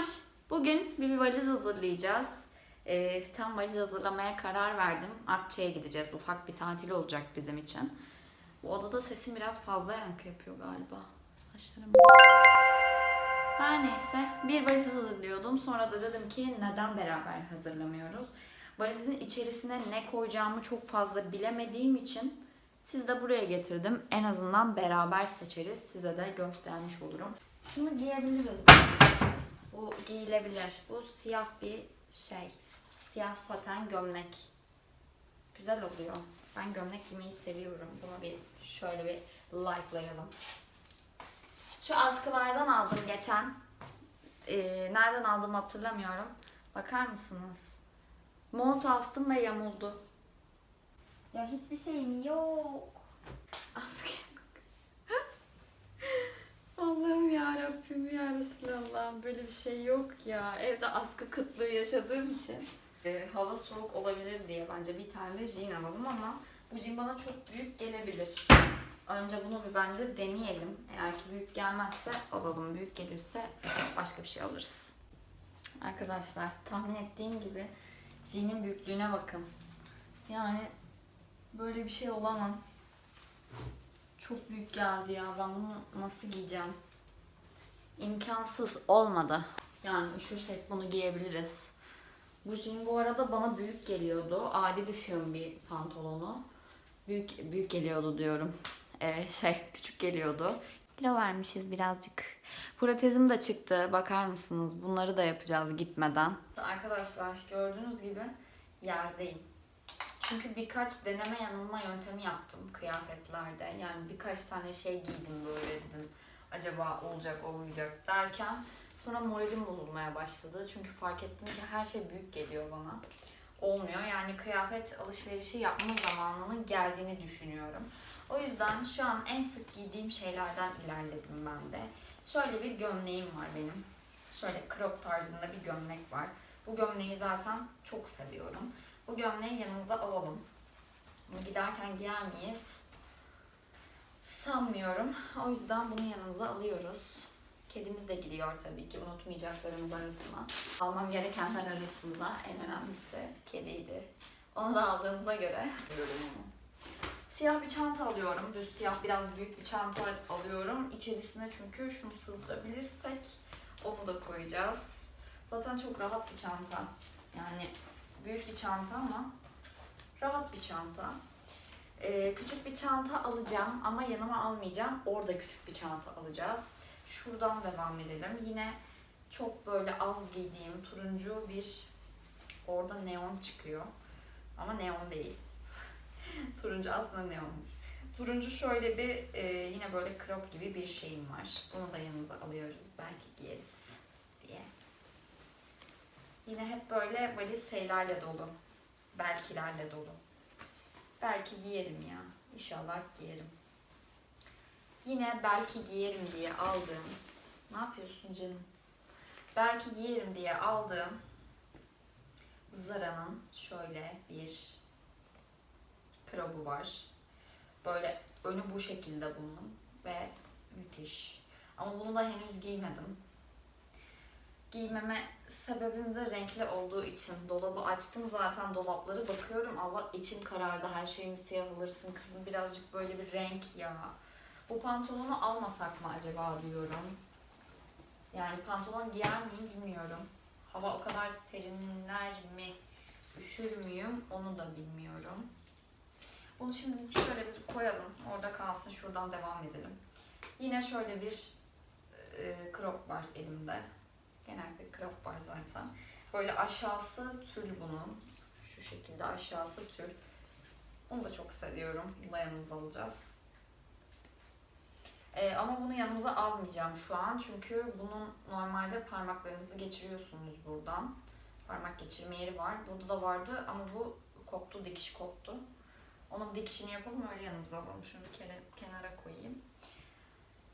Selamlar. Bugün bir valiz hazırlayacağız. Ee, tam valiz hazırlamaya karar verdim. Akça'ya gideceğiz. Ufak bir tatil olacak bizim için. Bu odada sesim biraz fazla yankı yapıyor galiba. Saçlarım. Her neyse bir valiz hazırlıyordum. Sonra da dedim ki neden beraber hazırlamıyoruz? Valizin içerisine ne koyacağımı çok fazla bilemediğim için siz de buraya getirdim. En azından beraber seçeriz. Size de göstermiş olurum. Şunu giyebiliriz. Bu giyilebilir. Bu siyah bir şey. Siyah saten gömlek. Güzel oluyor. Ben gömlek giymeyi seviyorum. Buna bir şöyle bir likelayalım. Şu askılardan aldım geçen. Ee, nereden aldım hatırlamıyorum. Bakar mısınız? Mont astım ve yamuldu. Ya hiçbir şeyim yok. Askı. Allah'ım ya Rabbim ya Resulallah'ım böyle bir şey yok ya. Evde askı kıtlığı yaşadığım için. Ee, hava soğuk olabilir diye bence bir tane de jean alalım ama bu jean bana çok büyük gelebilir. Önce bunu bir bence deneyelim. Eğer ki büyük gelmezse alalım. Büyük gelirse başka bir şey alırız. Arkadaşlar tahmin ettiğim gibi jean'in büyüklüğüne bakın. Yani böyle bir şey olamaz. Çok büyük geldi ya. Ben bunu nasıl giyeceğim? İmkansız olmadı. Yani üşürsek bunu giyebiliriz. Bu jean bu arada bana büyük geliyordu. Adil Işık'ın bir pantolonu. Büyük büyük geliyordu diyorum. Ee, şey küçük geliyordu. Kilo vermişiz birazcık. Protezim de çıktı. Bakar mısınız? Bunları da yapacağız gitmeden. Arkadaşlar gördüğünüz gibi yerdeyim. Çünkü birkaç deneme yanılma yöntemi yaptım kıyafetlerde. Yani birkaç tane şey giydim böyle dedim. Acaba olacak olmayacak derken sonra moralim bozulmaya başladı. Çünkü fark ettim ki her şey büyük geliyor bana. Olmuyor. Yani kıyafet alışverişi yapma zamanının geldiğini düşünüyorum. O yüzden şu an en sık giydiğim şeylerden ilerledim ben de. Şöyle bir gömleğim var benim. Şöyle crop tarzında bir gömlek var. Bu gömleği zaten çok seviyorum. Bu gömleği yanımıza alalım. Bunu giderken giyer miyiz? Sanmıyorum. O yüzden bunu yanımıza alıyoruz. Kedimiz de gidiyor tabii ki unutmayacaklarımız arasına. Almam gerekenler arasında en önemlisi kediydi. Onu da aldığımıza göre. Siyah bir çanta alıyorum. Düz siyah biraz büyük bir çanta alıyorum. İçerisine çünkü şunu sığdırabilirsek onu da koyacağız. Zaten çok rahat bir çanta. Yani büyük bir çanta ama rahat bir çanta. Ee, küçük bir çanta alacağım ama yanıma almayacağım. Orada küçük bir çanta alacağız. Şuradan devam edelim. Yine çok böyle az giydiğim turuncu bir orada neon çıkıyor. Ama neon değil. turuncu aslında neonmuş. Turuncu şöyle bir e, yine böyle crop gibi bir şeyim var. Bunu da yanımıza alıyoruz. Belki giyeriz diye. Yine hep böyle valiz şeylerle dolu. Belkilerle dolu. Belki giyerim ya. İnşallah giyerim. Yine belki giyerim diye aldığım. Ne yapıyorsun canım? Belki giyerim diye aldığım Zara'nın şöyle bir krobu var. Böyle önü bu şekilde bunun ve müthiş. Ama bunu da henüz giymedim. Giymeme sebebim de renkli olduğu için. Dolabı açtım zaten dolapları bakıyorum. Allah içim karardı. Her şeyimi siyah alırsın kızım. Birazcık böyle bir renk ya. Bu pantolonu almasak mı acaba diyorum. Yani pantolon giyer miyim bilmiyorum. Hava o kadar serinler mi? Üşür müyüm? Onu da bilmiyorum. Bunu şimdi şöyle bir koyalım. Orada kalsın. Şuradan devam edelim. Yine şöyle bir e, crop var elimde. Genelde crop var zaten. Böyle aşağısı tül bunun. Şu şekilde aşağısı tül. Onu da çok seviyorum. Bunu yanımıza alacağız. Ee, ama bunu yanımıza almayacağım şu an. Çünkü bunun normalde parmaklarınızı geçiriyorsunuz buradan. Parmak geçirme yeri var. Burada da vardı ama bu koptu, dikiş koptu. Onun dikişini yapalım öyle yanımıza alalım. Şunu bir kenara koyayım.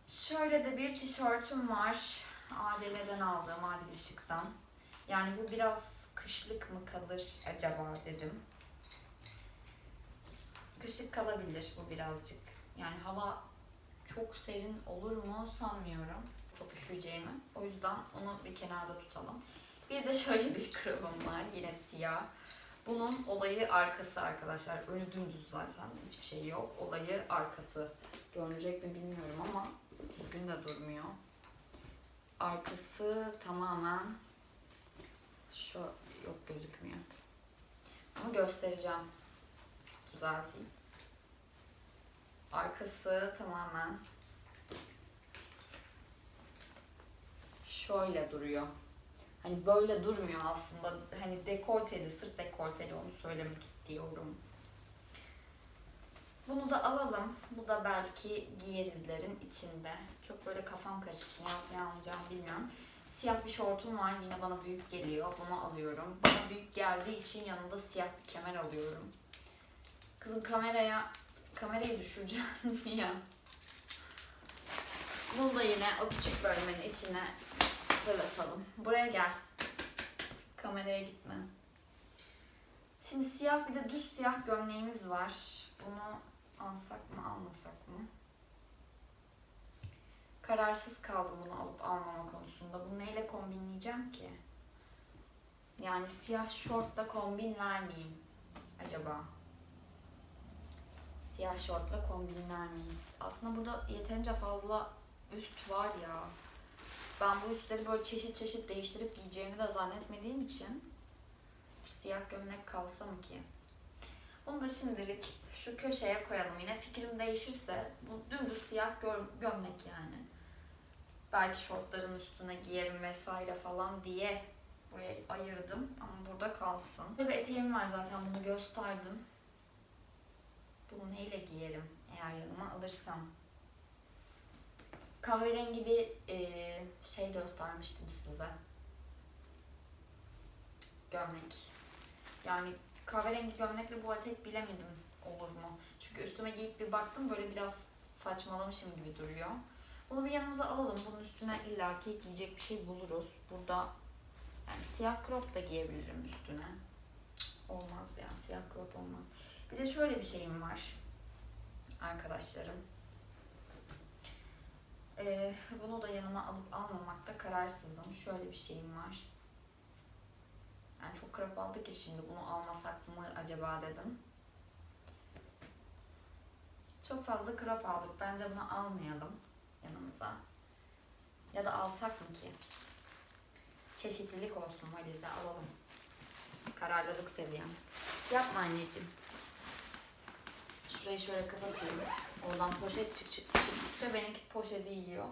Şöyle de bir tişörtüm var. ADL'den aldığım Adil Işık'tan. Yani bu biraz kışlık mı kalır acaba dedim. Kışlık kalabilir bu birazcık. Yani hava çok serin olur mu sanmıyorum. çok üşüyeceğimi. O yüzden onu bir kenarda tutalım. Bir de şöyle bir krabım var. Yine siyah. Bunun olayı arkası arkadaşlar. Önü dümdüz zaten. Hiçbir şey yok. Olayı arkası. Görünecek mi bilmiyorum ama düzgün de durmuyor. Arkası tamamen şu yok gözükmüyor. Ama göstereceğim. Düzelteyim. Arkası tamamen şöyle duruyor. Hani böyle durmuyor aslında. Hani dekolteli, sırt dekolteli onu söylemek istiyorum. Bunu da alalım. Bu da belki giyerizlerin içinde. Çok böyle kafam karışık. Ne ne bilmiyorum. Siyah bir şortum var. Yine bana büyük geliyor. Bunu alıyorum. Bana büyük geldiği için yanında siyah bir kemer alıyorum. Kızım kameraya kamerayı düşüreceğim ya. Bunu da yine o küçük bölmenin içine fırlatalım. Buraya gel. Kameraya gitme. Şimdi siyah bir de düz siyah gömleğimiz var. Bunu alsak mı almasak mı? Kararsız kaldım bunu alıp almama konusunda. Bunu neyle kombinleyeceğim ki? Yani siyah şortla kombin vermeyeyim acaba? Siyah şortla kombinler miyiz? Aslında burada yeterince fazla üst var ya. Ben bu üstleri böyle çeşit çeşit değiştirip giyeceğimi de zannetmediğim için siyah gömlek kalsa mı ki? Bunu da şimdilik şu köşeye koyalım. Yine fikrim değişirse bu dümdüz siyah gö- gömlek yani. Belki şortların üstüne giyerim vesaire falan diye buraya ayırdım ama burada kalsın. Böyle bir eteğim var zaten bunu gösterdim. Bunu neyle giyerim eğer yanıma alırsam? Kahverengi bir eee, şey göstermiştim size. Gömlek. Yani kahverengi gömlekle bu etek bilemedim olur mu? Çünkü üstüme giyip bir baktım böyle biraz saçmalamışım gibi duruyor. Bunu bir yanımıza alalım. Bunun üstüne illaki giyecek bir şey buluruz. Burada yani siyah crop da giyebilirim üstüne. Olmaz ya siyah crop olmaz. Bir de şöyle bir şeyim var arkadaşlarım. Ee, bunu da yanıma alıp almamakta kararsızım. Şöyle bir şeyim var. Yani çok krop aldık ya şimdi bunu almasak mı acaba dedim. Çok fazla krop aldık. Bence bunu almayalım yanımıza. Ya da alsak mı ki? Çeşitlilik olsun valize alalım. Kararlılık seviyem. Yapma anneciğim. Şurayı şöyle kapatayım. Oradan poşet çık çık çıktıkça benimki poşeti yiyor.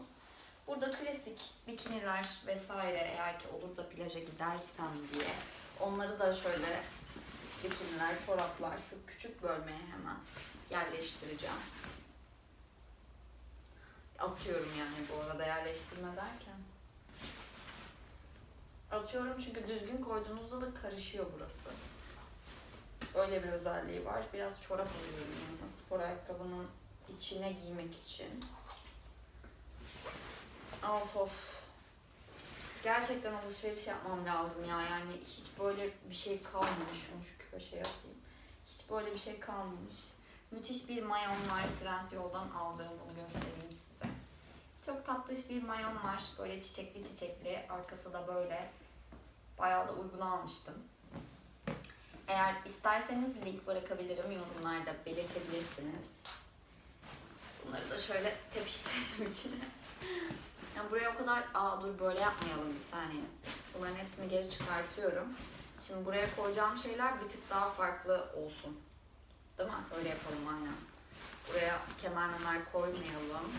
Burada klasik bikiniler vesaire eğer ki olur da plaja gidersem diye. Onları da şöyle bikiniler, çoraplar şu küçük bölmeye hemen yerleştireceğim. Atıyorum yani bu arada yerleştirme derken. Atıyorum çünkü düzgün koyduğunuzda da karışıyor burası. Öyle bir özelliği var. Biraz çorap alıyorum yanıma spor ayakkabının içine giymek için. Of of. Gerçekten alışveriş yapmam lazım ya. Yani hiç böyle bir şey kalmamış. Şunu şu köşeye atayım. Hiç böyle bir şey kalmamış. Müthiş bir mayon var. Trendyol'dan aldığım bunu göstereyim size. Çok tatlış bir mayon var. Böyle çiçekli çiçekli. Arkası da böyle. Bayağı da uygun almıştım. Eğer isterseniz link bırakabilirim. Yorumlarda belirtebilirsiniz. Bunları da şöyle tepiştirelim içine. Yani buraya o kadar, aa dur böyle yapmayalım bir saniye. Bunların hepsini geri çıkartıyorum. Şimdi buraya koyacağım şeyler bir tık daha farklı olsun. Değil mi? Öyle yapalım aynen. Buraya kemer memer koymayalım.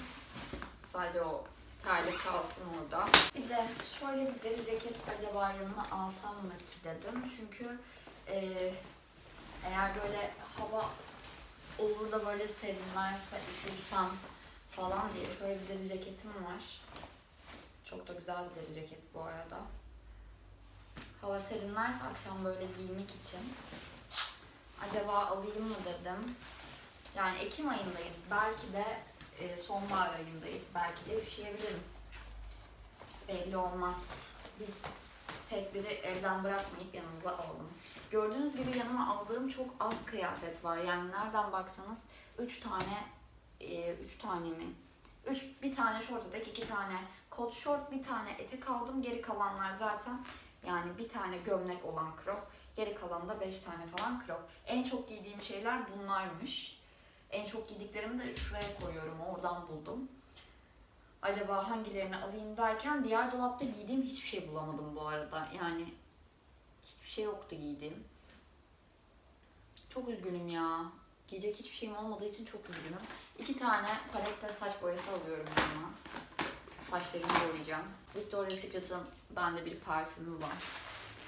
Sadece o terlik kalsın orada. Bir de şöyle bir deri ceket acaba yanıma alsam mı ki dedim. Çünkü eee, eğer böyle hava olur da böyle serinlerse üşürsem falan diye şöyle bir deri ceketim var. Çok da güzel bir deri ceket bu arada. Hava serinlerse akşam böyle giymek için. Acaba alayım mı dedim. Yani Ekim ayındayız. Belki de e, sonbahar ayındayız. Belki de üşüyebilirim. Belli olmaz. Biz tedbiri elden bırakmayıp yanımıza alalım. Gördüğünüz gibi yanıma aldığım çok az kıyafet var. Yani nereden baksanız 3 tane, 3 tane mi? 3 bir tane short etek, iki tane Kot short bir tane etek aldım. Geri kalanlar zaten yani bir tane gömlek olan crop. Geri kalan da 5 tane falan crop. En çok giydiğim şeyler bunlarmış. En çok giydiklerimi de şuraya koyuyorum. Oradan buldum. Acaba hangilerini alayım derken diğer dolapta giydiğim hiçbir şey bulamadım bu arada. Yani hiçbir şey yoktu giydiğim. Çok üzgünüm ya. Giyecek hiçbir şeyim olmadığı için çok üzgünüm. İki tane palette saç boyası alıyorum yanıma. Saçlarımı boyayacağım. Victoria's Secret'ın bende bir parfümü var.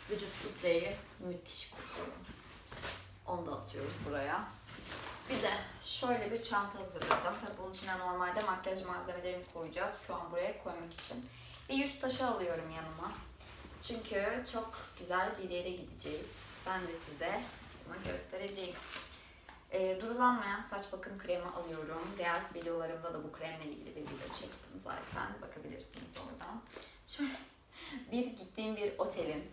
Vücut spreyi müthiş kokuyor. Onu da atıyoruz buraya. Bir de şöyle bir çanta hazırladım. Tabii bunun içine normalde makyaj malzemelerimi koyacağız. Şu an buraya koymak için. Bir yüz taşı alıyorum yanıma. Çünkü çok güzel bir yere gideceğiz. Ben de size bunu göstereceğim. E, durulanmayan saç bakım kremi alıyorum. Reels videolarımda da bu kremle ilgili bir video çektim zaten. Bakabilirsiniz oradan. Şöyle bir gittiğim bir otelin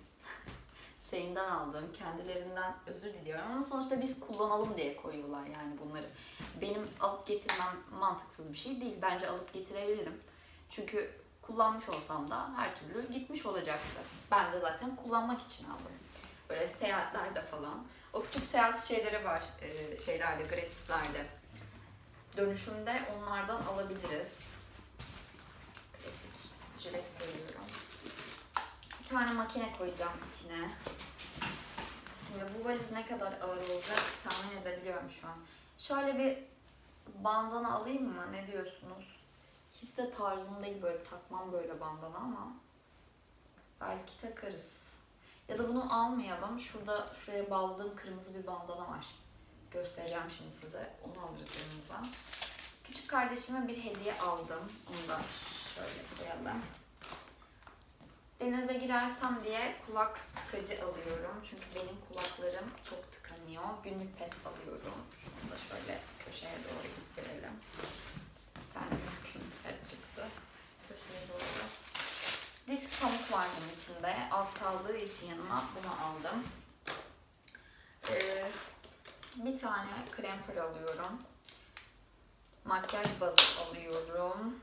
şeyinden aldım. Kendilerinden özür diliyorum ama sonuçta biz kullanalım diye koyuyorlar yani bunları. Benim alıp getirmem mantıksız bir şey değil. Bence alıp getirebilirim. Çünkü kullanmış olsam da her türlü gitmiş olacaktı. Ben de zaten kullanmak için aldım. Böyle seyahatlerde falan. O küçük seyahat şeyleri var e, şeylerde, gratislerde. Dönüşümde onlardan alabiliriz. Klasik jilet koyuyorum. Bir tane makine koyacağım içine. Şimdi bu valiz ne kadar ağır olacak tahmin edebiliyorum şu an. Şöyle bir bandana alayım mı? Ne diyorsunuz? Hiç de tarzım değil böyle takmam böyle bandana ama belki takarız. Ya da bunu almayalım. Şurada şuraya bağladığım kırmızı bir bandana var. Göstereceğim şimdi size. Onu alırız yanımıza. Küçük kardeşime bir hediye aldım. Onu da şöyle koyalım. Denize girersem diye kulak tıkacı alıyorum. Çünkü benim kulaklarım çok tıkanıyor. Günlük pet alıyorum. Şunu da şöyle köşeye doğru gittirelim. Bir tane günlük pet çıktı. Köşeye doğru. Disk pamuk var içinde. Az kaldığı için yanıma bunu aldım. Ee, bir tane krem fır alıyorum. Makyaj bazı alıyorum.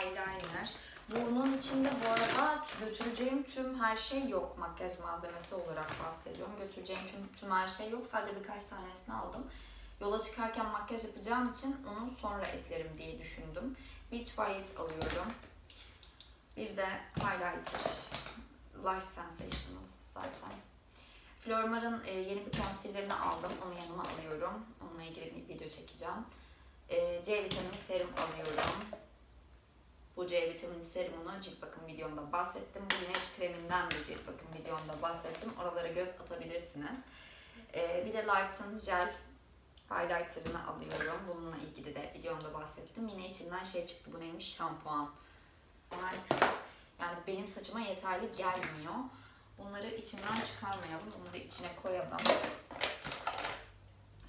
Eyeliner. Bunun içinde bu arada götüreceğim tüm her şey yok. Makyaj malzemesi olarak bahsediyorum. Götüreceğim tüm, tüm her şey yok. Sadece birkaç tanesini aldım. Yola çıkarken makyaj yapacağım için onu sonra eklerim diye düşündüm. Beach White alıyorum. Bir de highlighter. Large Sensational zaten. Flormar'ın e, yeni bir concealer'ını aldım. Onu yanıma alıyorum. Onunla ilgili bir video çekeceğim. E, C vitamini serum alıyorum. Bu C vitamini serumunu cilt bakım videomda bahsettim. Bu güneş kreminden de cilt bakım videomda bahsettim. Oralara göz atabilirsiniz. E, bir de Lighten Gel highlighter'ını alıyorum. Bununla ilgili de videomda bahsettim. Yine içinden şey çıktı. Bu neymiş? Şampuan. Bunlar çok, yani benim saçıma yeterli gelmiyor. Bunları içinden çıkarmayalım. Da içine koyalım.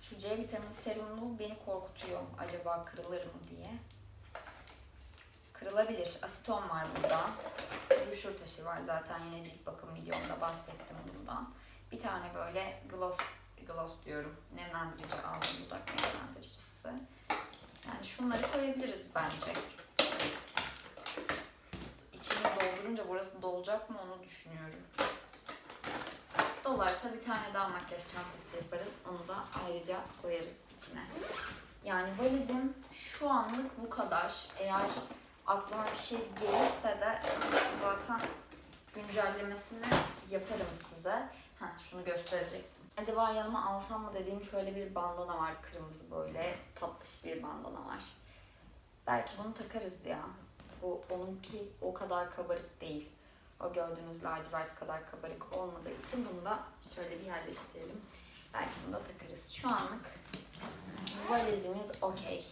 Şu C vitamini serumlu beni korkutuyor. Acaba kırılır mı diye. Kırılabilir. Aseton var burada. Ruşur taşı var zaten yine cilt bakım videomda bahsettim bundan. Bir tane böyle gloss, gloss diyorum. Nemlendirici aldım dudak nemlendiricisi. Yani şunları koyabiliriz bence. Doldurunca burası dolacak mı onu düşünüyorum. Dolarsa bir tane daha makyaj çantası yaparız. Onu da ayrıca koyarız içine. Yani valizim şu anlık bu kadar. Eğer aklıma bir şey gelirse de zaten güncellemesini yaparım size. Heh, şunu gösterecektim. Acaba yanıma alsam mı dediğim şöyle bir bandana var. Kırmızı böyle tatlış bir bandana var. Belki bunu takarız ya. Bu onunki o kadar kabarık değil. O gördüğünüz lacivert kadar kabarık olmadığı için bunu da şöyle bir yerleştirelim. Belki bunu da takarız. Şu anlık valizimiz okey.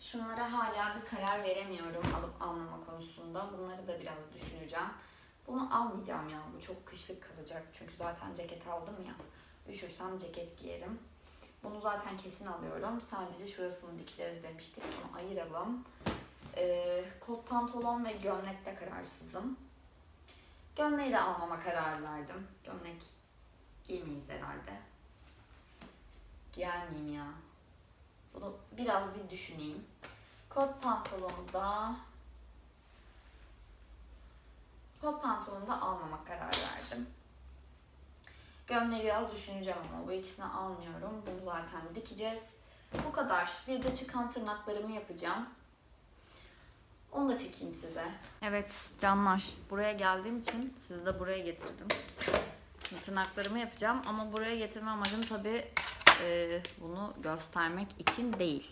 Şunlara hala bir karar veremiyorum alıp almama konusunda. Bunları da biraz düşüneceğim. Bunu almayacağım ya. Bu çok kışlık kalacak. Çünkü zaten ceket aldım ya. Üşürsem ceket giyerim. Bunu zaten kesin alıyorum. Sadece şurasını dikeceğiz demiştik. Onu ayıralım. Ee, kot pantolon ve gömlekte kararsızım. Gömleği de almama karar verdim. Gömlek giymeyiz herhalde. Giyer miyim ya? Bunu biraz bir düşüneyim. Kot pantolonu da Kot pantolonu da almama karar verdim. Gömleği biraz düşüneceğim ama bu ikisini almıyorum. Bunu zaten dikeceğiz. Bu kadar. Bir de çıkan tırnaklarımı yapacağım. Onu da çekeyim size. Evet canlar. Buraya geldiğim için sizi de buraya getirdim. Şimdi tırnaklarımı yapacağım ama buraya getirme amacım tabii e, bunu göstermek için değil.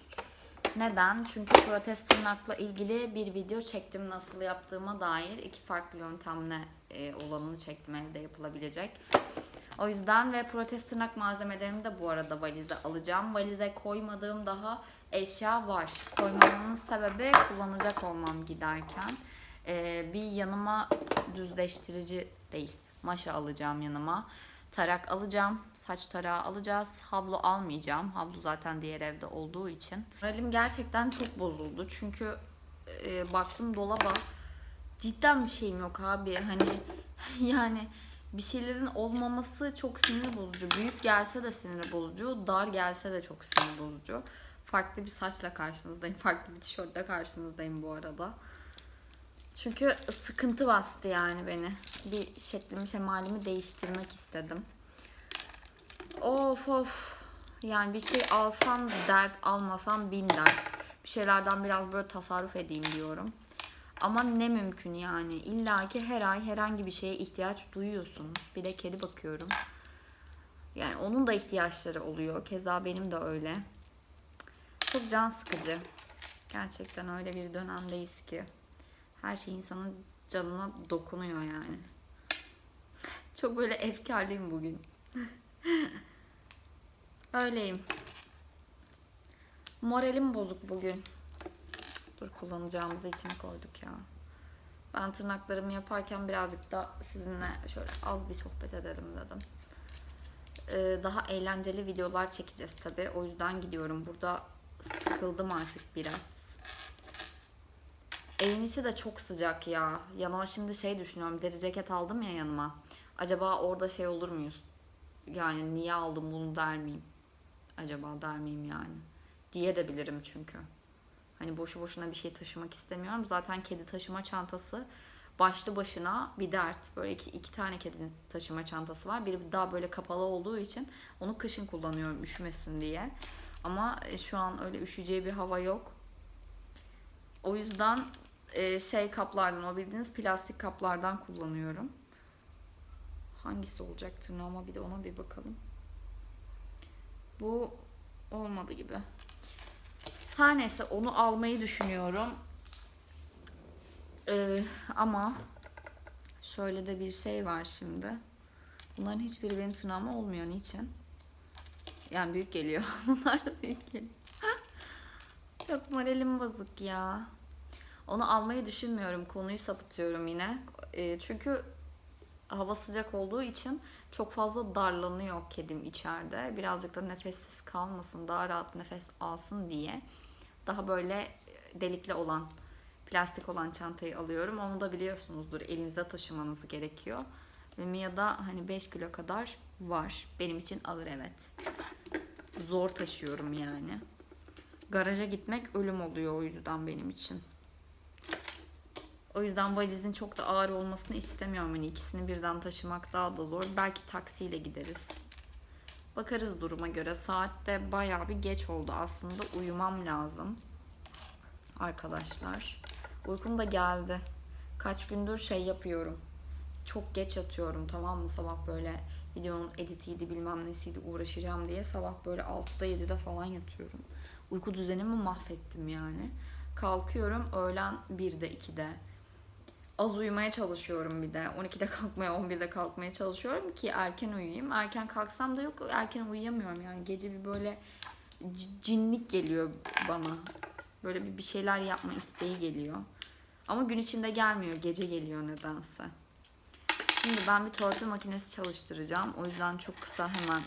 Neden? Çünkü protez tırnakla ilgili bir video çektim nasıl yaptığıma dair. iki farklı yöntemle e, olanını çektim evde yapılabilecek. O yüzden ve protez tırnak malzemelerimi de bu arada valize alacağım. Valize koymadığım daha eşya var. Koymamın sebebi kullanacak olmam giderken. Ee, bir yanıma düzleştirici değil. Maşa alacağım yanıma. Tarak alacağım. Saç tarağı alacağız. Havlu almayacağım. Havlu zaten diğer evde olduğu için. Moralim gerçekten çok bozuldu. Çünkü e, baktım dolaba cidden bir şeyim yok abi. Hani yani bir şeylerin olmaması çok sinir bozucu. Büyük gelse de sinir bozucu, dar gelse de çok sinir bozucu. Farklı bir saçla karşınızdayım, farklı bir tişörtle karşınızdayım bu arada. Çünkü sıkıntı bastı yani beni. Bir şeklimi şemalimi değiştirmek istedim. Of of. Yani bir şey alsam dert, almasam bin dert. Bir şeylerden biraz böyle tasarruf edeyim diyorum. Ama ne mümkün yani. İlla ki her ay herhangi bir şeye ihtiyaç duyuyorsunuz. Bir de kedi bakıyorum. Yani onun da ihtiyaçları oluyor. Keza benim de öyle. Çok can sıkıcı. Gerçekten öyle bir dönemdeyiz ki. Her şey insanın canına dokunuyor yani. Çok böyle efkarlıyım bugün. Öyleyim. Moralim bozuk bugün. Dur kullanacağımızı içine koyduk ya. Ben tırnaklarımı yaparken birazcık da sizinle şöyle az bir sohbet edelim dedim. Ee, daha eğlenceli videolar çekeceğiz tabi. O yüzden gidiyorum. Burada sıkıldım artık biraz. Evin içi de çok sıcak ya. Yanıma şimdi şey düşünüyorum. Deri ceket aldım ya yanıma. Acaba orada şey olur muyuz? Yani niye aldım bunu der miyim? Acaba der miyim yani? Diye de bilirim çünkü. Hani boşu boşuna bir şey taşımak istemiyorum. Zaten kedi taşıma çantası başlı başına bir dert. Böyle iki, iki tane kedinin taşıma çantası var. Biri daha böyle kapalı olduğu için onu kışın kullanıyorum üşümesin diye. Ama e, şu an öyle üşüyeceği bir hava yok. O yüzden e, şey kaplardan, o bildiğiniz plastik kaplardan kullanıyorum. Hangisi olacak tırnağıma bir de ona bir bakalım. Bu olmadı gibi. Her neyse onu almayı düşünüyorum. Ee, ama şöyle de bir şey var şimdi. Bunların hiçbiri benim tırnağıma olmuyor. Niçin? Yani büyük geliyor. Bunlar da büyük geliyor. Çok moralim bozuk ya. Onu almayı düşünmüyorum. Konuyu sapıtıyorum yine. Ee, çünkü hava sıcak olduğu için çok fazla darlanıyor kedim içeride. Birazcık da nefessiz kalmasın, daha rahat nefes alsın diye. Daha böyle delikli olan, plastik olan çantayı alıyorum. Onu da biliyorsunuzdur elinize taşımanız gerekiyor. Ve Mia'da hani 5 kilo kadar var. Benim için ağır evet. Zor taşıyorum yani. Garaja gitmek ölüm oluyor o yüzden benim için. O yüzden valizin çok da ağır olmasını istemiyorum. Hani ikisini birden taşımak daha da zor. Belki taksiyle gideriz. Bakarız duruma göre. Saat de bayağı bir geç oldu aslında. Uyumam lazım. Arkadaşlar. Uykum da geldi. Kaç gündür şey yapıyorum. Çok geç yatıyorum tamam mı? Sabah böyle videonun editiydi bilmem nesiydi uğraşacağım diye sabah böyle 6'da 7'de falan yatıyorum. Uyku düzenimi mahvettim yani. Kalkıyorum öğlen 1'de 2'de. Az uyumaya çalışıyorum bir de. 12'de kalkmaya 11'de kalkmaya çalışıyorum ki erken uyuyayım. Erken kalksam da yok erken uyuyamıyorum yani. Gece bir böyle cinlik geliyor bana. Böyle bir şeyler yapma isteği geliyor. Ama gün içinde gelmiyor. Gece geliyor nedense. Şimdi ben bir torpil makinesi çalıştıracağım. O yüzden çok kısa hemen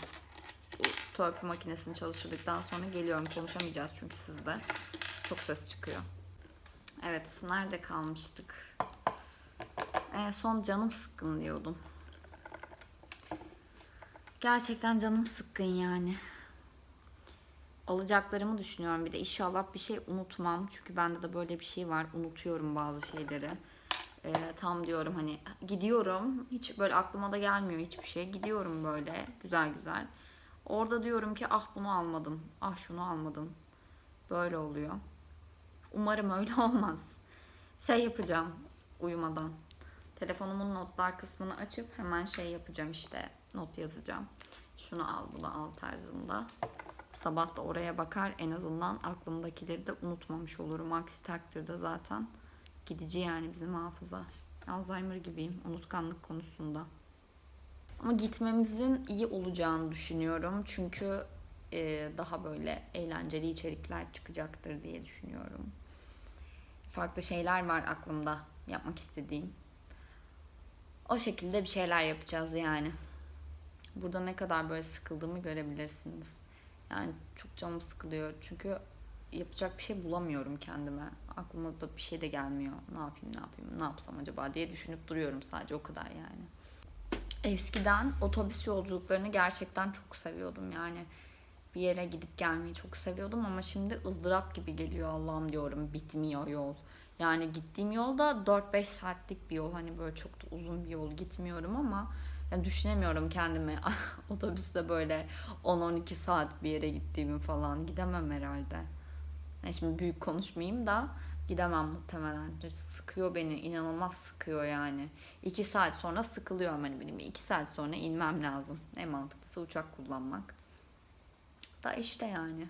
bu torpil makinesini çalıştırdıktan sonra geliyorum. Konuşamayacağız çünkü sizde. Çok ses çıkıyor. Evet, nerede kalmıştık? En son canım sıkkın diyordum. Gerçekten canım sıkkın yani. Alacaklarımı düşünüyorum bir de. İnşallah bir şey unutmam. Çünkü bende de böyle bir şey var. Unutuyorum bazı şeyleri. Ee, tam diyorum hani gidiyorum. Hiç böyle aklıma da gelmiyor hiçbir şey. Gidiyorum böyle güzel güzel. Orada diyorum ki ah bunu almadım. Ah şunu almadım. Böyle oluyor. Umarım öyle olmaz. Şey yapacağım uyumadan. Telefonumun notlar kısmını açıp hemen şey yapacağım işte not yazacağım. Şunu al bunu al tarzında. Sabah da oraya bakar en azından aklımdakileri de unutmamış olurum. Aksi takdirde zaten gidici yani bizim hafıza. Alzheimer gibiyim unutkanlık konusunda. Ama gitmemizin iyi olacağını düşünüyorum. Çünkü e, daha böyle eğlenceli içerikler çıkacaktır diye düşünüyorum. Farklı şeyler var aklımda yapmak istediğim. O şekilde bir şeyler yapacağız yani. Burada ne kadar böyle sıkıldığımı görebilirsiniz. Yani çok canım sıkılıyor. Çünkü yapacak bir şey bulamıyorum kendime. Aklıma da bir şey de gelmiyor. Ne yapayım, ne yapayım, ne yapsam acaba diye düşünüp duruyorum sadece o kadar yani. Eskiden otobüs yolculuklarını gerçekten çok seviyordum yani. Bir yere gidip gelmeyi çok seviyordum ama şimdi ızdırap gibi geliyor Allah'ım diyorum bitmiyor yol. Yani gittiğim yolda 4-5 saatlik bir yol hani böyle çok da uzun bir yol gitmiyorum ama yani düşünemiyorum kendimi otobüste böyle 10-12 saat bir yere gittiğimi falan gidemem herhalde. Yani şimdi büyük konuşmayayım da gidemem muhtemelen. Sıkıyor beni inanılmaz sıkıyor yani. 2 saat sonra sıkılıyorum hani benim 2 saat sonra inmem lazım. En mantıklısı uçak kullanmak. Da işte yani.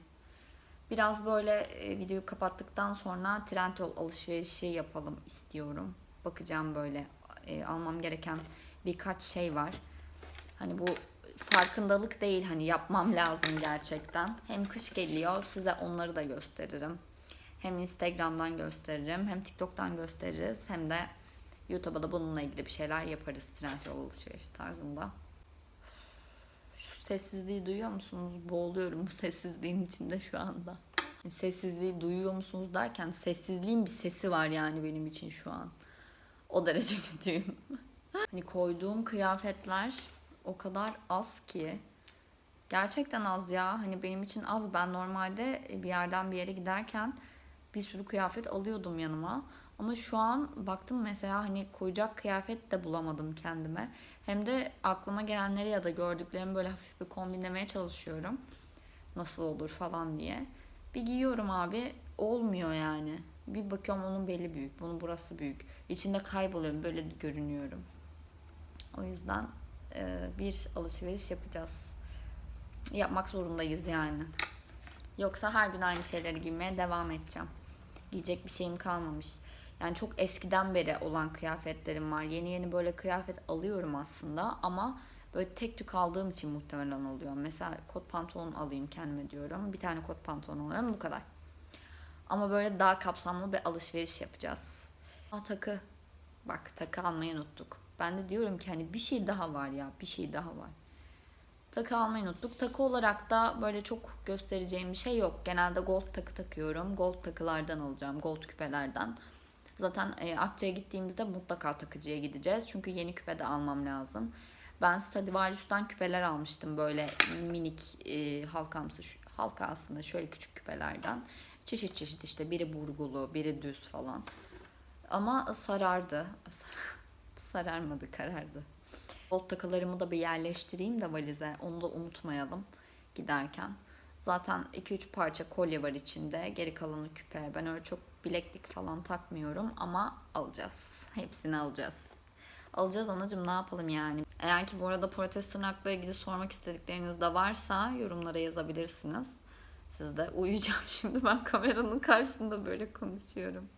Biraz böyle e, videoyu kapattıktan sonra Trendyol alışverişi yapalım istiyorum. Bakacağım böyle e, almam gereken birkaç şey var. Hani bu farkındalık değil hani yapmam lazım gerçekten. Hem kış geliyor size onları da gösteririm. Hem Instagram'dan gösteririm hem TikTok'tan gösteririz hem de YouTube'a da bununla ilgili bir şeyler yaparız Trendyol alışverişi tarzında. Şu sessizliği duyuyor musunuz? Boğuluyorum bu sessizliğin içinde şu anda. Yani Sessizliği duyuyor musunuz derken sessizliğin bir sesi var yani benim için şu an. O derece kötüyüm. hani koyduğum kıyafetler o kadar az ki. Gerçekten az ya. Hani benim için az. Ben normalde bir yerden bir yere giderken bir sürü kıyafet alıyordum yanıma. Ama şu an baktım mesela hani koyacak kıyafet de bulamadım kendime. Hem de aklıma gelenleri ya da gördüklerimi böyle hafif bir kombinlemeye çalışıyorum. Nasıl olur falan diye. Bir giyiyorum abi olmuyor yani. Bir bakıyorum onun belli büyük, bunun burası büyük. İçinde kayboluyorum, böyle görünüyorum. O yüzden e, bir alışveriş yapacağız. Yapmak zorundayız yani. Yoksa her gün aynı şeyleri giymeye devam edeceğim. Giyecek bir şeyim kalmamış. Yani çok eskiden beri olan kıyafetlerim var. Yeni yeni böyle kıyafet alıyorum aslında ama böyle tek tük aldığım için muhtemelen oluyor. Mesela kot pantolon alayım kendime diyorum. Bir tane kot pantolon alıyorum bu kadar. Ama böyle daha kapsamlı bir alışveriş yapacağız. Aa, takı. Bak takı almayı unuttuk. Ben de diyorum ki hani bir şey daha var ya bir şey daha var. Takı almayı unuttuk. Takı olarak da böyle çok göstereceğim bir şey yok. Genelde gold takı takıyorum. Gold takılardan alacağım. Gold küpelerden. Zaten e, Akça'ya gittiğimizde mutlaka takıcıya gideceğiz. Çünkü yeni küpe de almam lazım. Ben Stradivarius'tan küpeler almıştım. Böyle minik e, halkamsı, halka aslında şöyle küçük küpelerden. Çeşit çeşit işte biri burgulu, biri düz falan. Ama sarardı. Sararmadı, karardı. Gold takılarımı da bir yerleştireyim de valize. Onu da unutmayalım giderken. Zaten 2-3 parça kolye var içinde. Geri kalanı küpe. Ben öyle çok bileklik falan takmıyorum ama alacağız. Hepsini alacağız. Alacağız anacığım ne yapalım yani. Eğer ki bu arada protest tırnakla ilgili sormak istedikleriniz de varsa yorumlara yazabilirsiniz. Siz de uyuyacağım şimdi ben kameranın karşısında böyle konuşuyorum.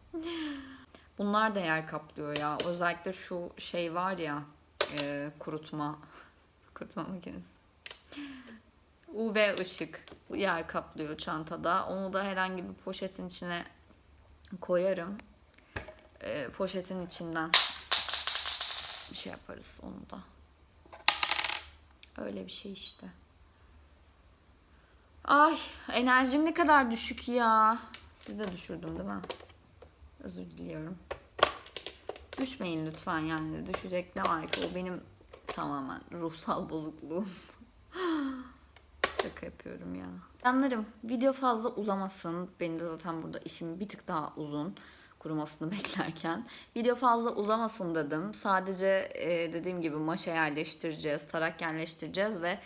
Bunlar da yer kaplıyor ya. Özellikle şu şey var ya e, kurutma kurutma makinesi. UV ışık yer kaplıyor çantada. Onu da herhangi bir poşetin içine koyarım. E, poşetin içinden bir şey yaparız onu da. Öyle bir şey işte. Ay enerjim ne kadar düşük ya. Siz de düşürdüm değil mi? Özür diliyorum. Düşmeyin lütfen yani. Düşecek ne var ki o benim tamamen ruhsal bozukluğum. Şaka yapıyorum ya. Canlarım video fazla uzamasın. Benim de zaten burada işim bir tık daha uzun. kurumasını beklerken. Video fazla uzamasın dedim. Sadece e, dediğim gibi maşa yerleştireceğiz, tarak yerleştireceğiz ve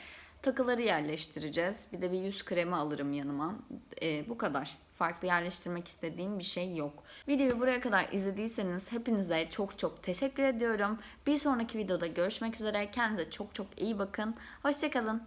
takıları yerleştireceğiz. Bir de bir yüz kremi alırım yanıma. E, bu kadar. Farklı yerleştirmek istediğim bir şey yok. Videoyu buraya kadar izlediyseniz hepinize çok çok teşekkür ediyorum. Bir sonraki videoda görüşmek üzere. Kendinize çok çok iyi bakın. Hoşçakalın.